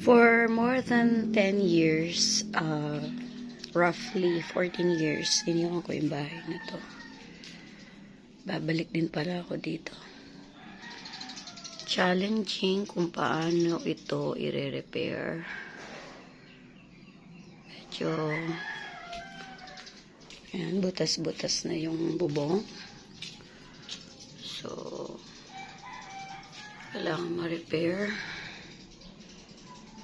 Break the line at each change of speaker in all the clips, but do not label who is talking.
For more than 10 years, uh, roughly 14 years, iniwan ko yung bahay na to. Babalik din pala ako dito. Challenging kung paano ito i-repair. Medyo, yan, butas-butas na yung bubong. So, kailangan ma-repair.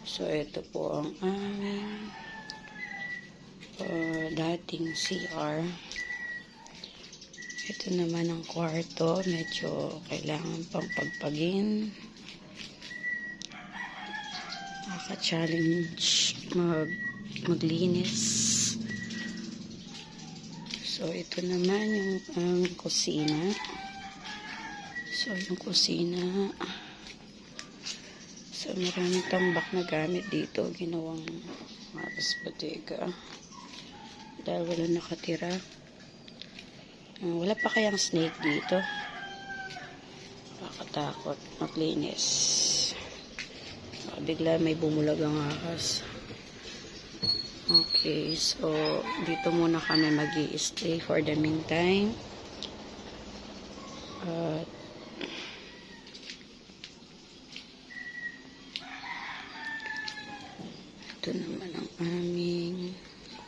So, ito po ang aming uh, dating CR. Ito naman ang kwarto. Medyo kailangan pang pagpagin. Nakaka-challenge mag, maglinis. So, ito naman yung ang kusina. So, yung kusina. So, maraming tambak na gamit dito. Ginawang maras bodega. Dahil wala nakatira. Ah, wala pa kayang snake dito. Nakakatakot. Maglinis. Baka bigla may bumulag ang ahas. Okay, so dito muna kami mag stay for the meantime. At ito naman ang aming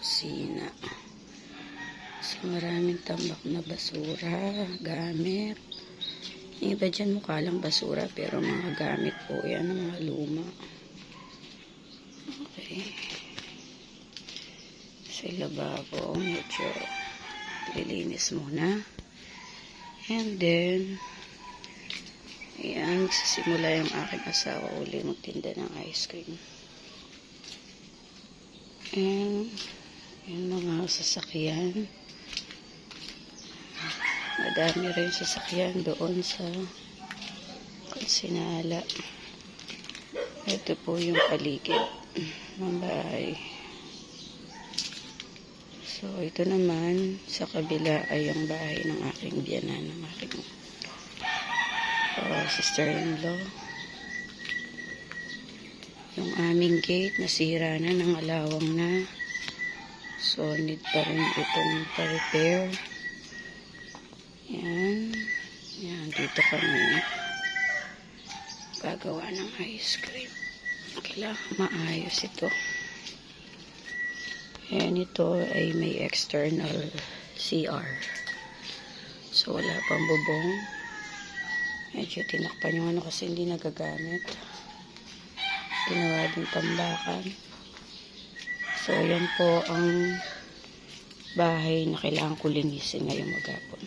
kusina. So maraming tambak na basura, gamit. Yung iba dyan mukha lang basura pero mga gamit po yan, mga luma. Okay. Sa lababo, medyo lilinis muna. And then, ayan, magsisimula yung aking asawa uli magtinda ng ice cream. And, yung mga sasakyan. Madami rin sasakyan doon sa Kunsinala. Ito po yung paligid ng bahay. So, ito naman, sa kabila ay yung bahay ng aking biyanan, ng aking uh, sister-in-law. Yung aming gate, nasira na, ng alawang na. So, need pa rin itong pa-repair. Yan. Yan, dito kami gagawa ng ice cream. Kailangan maayos ito. Ayan, ito ay may external CR. So, wala pang bubong. Medyo tinakpan yung ano kasi hindi nagagamit. Ginawa din tambakan. So, yan po ang bahay na kailangan ko linisin ngayong magapon.